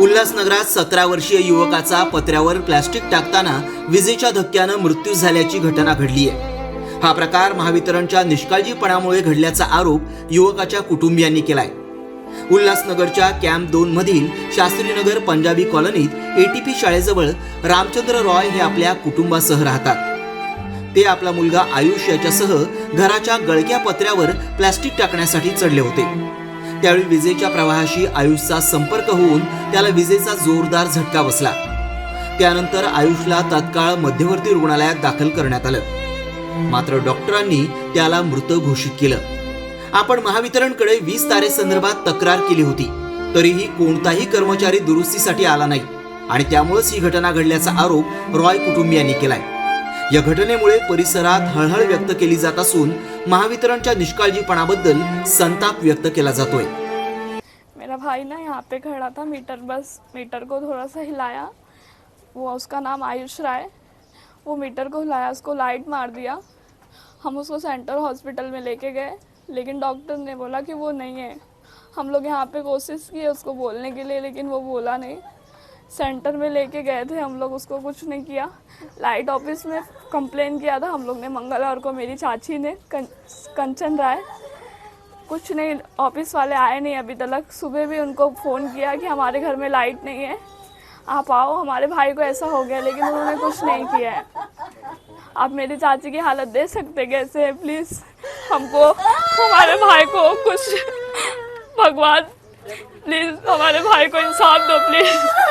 उल्हासनगरात सतरा वर्षीय युवकाचा पत्र्यावर प्लॅस्टिक टाकताना विजेच्या धक्क्यानं मृत्यू झाल्याची घटना घडली आहे हा प्रकार महावितरणच्या निष्काळजीपणामुळे घडल्याचा आरोप युवकाच्या कुटुंबियांनी केलाय. उल्हासनगरच्या कॅम्प दोन मधील शास्त्रीनगर पंजाबी कॉलनीत एटीपी शाळेजवळ रामचंद्र रॉय हे आपल्या कुटुंबासह राहतात. ते आपला मुलगा आयुष याच्यासह घराच्या गळक्या पत्र्यावर प्लॅस्टिक टाकण्यासाठी चढले होते. त्यावेळी विजेच्या प्रवाहाशी आयुषचा संपर्क होऊन त्याला विजेचा जोरदार झटका बसला. त्यानंतर आयुषला तात्काळ मध्यवर्ती रुग्णालयात दाखल करण्यात आलं. मात्र डॉक्टरांनी त्याला मृत घोषित केलं. आपण महावितरणकडे वीस तारेसंदर्भात तक्रार केली होती. तरीही कोणताही कर्मचारी दुरुस्तीसाठी आला नाही आणि त्यामुळेच ही घटना घडल्याचा आरोप रॉय कुटुंबियांनी केलाय. या घटनेमुळे परिसरात हळहळ व्यक्त केली जात असून महावितरणच्या निष्काळजीपणाबद्दल संताप व्यक्त केला जातोय. मेरा भाई ना यहाँ पे खड़ा था, मीटर बस, मीटर को थोड़ा सा हिलाया। वो उसका नाम आयुष राय। वो मीटर को हिलाया, उसको लाइट मार दिया। हम उसको सेंटर हॉस्पिटल में लेके गए, लेकिन डॉक्टर ने बोला कि वो नहीं है। हम लोग यहाँ पे कोशिश किए उसको बोलने के लिए, लेकिन वो बोला नहीं। सेंटर में लेके गए थे हम लोग उसको कुछ नहीं किया। लाइट ऑफ़िस में कंप्लेन किया था हम लोग ने मंगलवार को मेरी चाची ने कं, कंचन राय। कुछ नहीं ऑफ़िस वाले आए नहीं अभी तक सुबह भी उनको फ़ोन किया कि हमारे घर में लाइट नहीं है। आप आओ हमारे भाई को ऐसा हो गया लेकिन उन्होंने कुछ नहीं किया है। आप मेरी चाची की हालत देख सकते कैसे है प्लीज़ हमको हमारे भाई को कुछ भगवान प्लीज़ हमारे भाई को इंसाफ दो प्लीज़